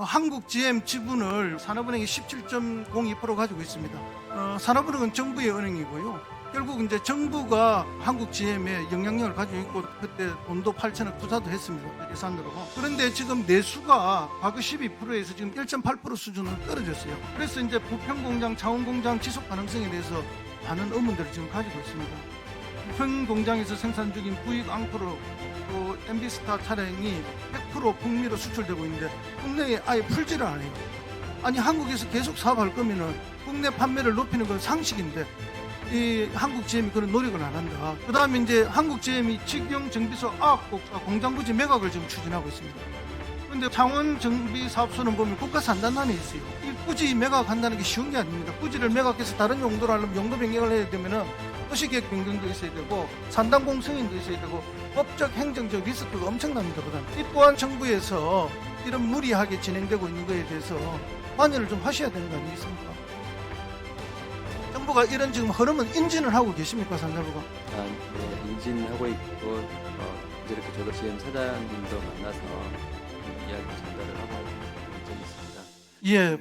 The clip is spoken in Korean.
어, 한국 GM 지분을 산업은행이 17.02% 가지고 있습니다. 어, 산업은행은 정부의 은행이고요. 결국 이제 정부가 한국 GM에 영향력을 가지고 있고 그때 돈도 8천억 투자도 했습니다. 예산으로. 그런데 지금 내수가 과거 12%에서 지금 1.8% 수준으로 떨어졌어요. 그래서 이제 부평 공장, 창원공장 지속 가능성에 대해서 많은 의문들을 지금 가지고 있습니다. 부평 공장에서 생산 중인 부익 앙프로 또 엠비스타 차량이 100% 북미로 수출되고 있는데 국내에 아예 풀지를 않아요. 아니 한국에서 계속 사업할 거면은 국내 판매를 높이는 건 상식인데 이 한국 GM이 그런 노력을 안 한다. 그 다음에 이제 한국 GM이 직영 정비소 아홉곡 공장 부지 매각을 지금 추진하고 있습니다. 근데 창원 정비 사업소는 보면 국가 산단단에 있어요. 이 부지 매각한다는 게 쉬운 게 아닙니다. 부지를 매각해서 다른 용도로 하려면 용도 변경을 해야 되면은 도시계획 변경도 있어야 되고 산단공 승인도 있어야 되고 법적 행정적 리스크가 엄청납니다. 그다음 이 또한 정부에서 이런 무리하게 진행되고 있는 것에 대해서 관여를 좀 하셔야 되는 거 아니겠습니까? 정부가 이런 지금 흐름은 인진을 하고 계십니까, 산자부가? 아, 네, 인진하고 있고 어, 이제 이렇게 저도 GM 사장님도 만나서 음, 이야기 전달을 하고 있습니다. 예,